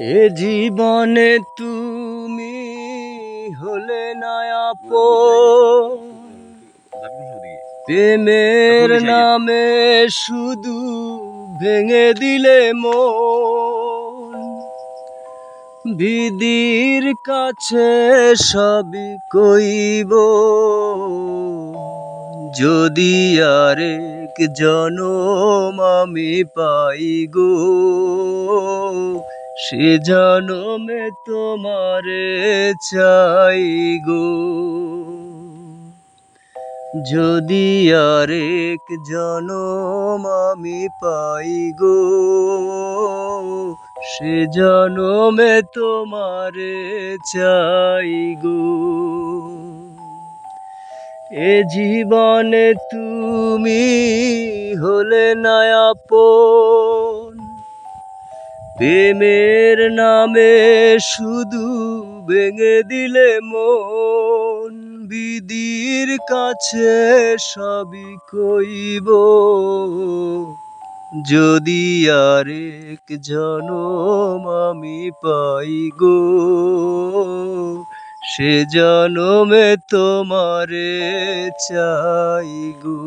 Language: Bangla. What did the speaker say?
এ জীবনে তুমি হলে নায়াপো। প্রেমের নামে শুধু ভেঙে দিলে মন। বিদির কাছে সবই কইব। যদি আরেক জনম আমি পাই গো সে জনমে তোমারে চাই গো। যদি আরেক জনম আমি পাই গো, সে জনমে তোমারে চাই গো। এ জীবনে তুমি হলে নায়াপন প্রেমের নামে শুধু ভেঙে দিলে মন, বিদির কাছে সবই কইব। যদি আরেক জনম আমি পাই গো, সে জনমে তোমারে চাই গো।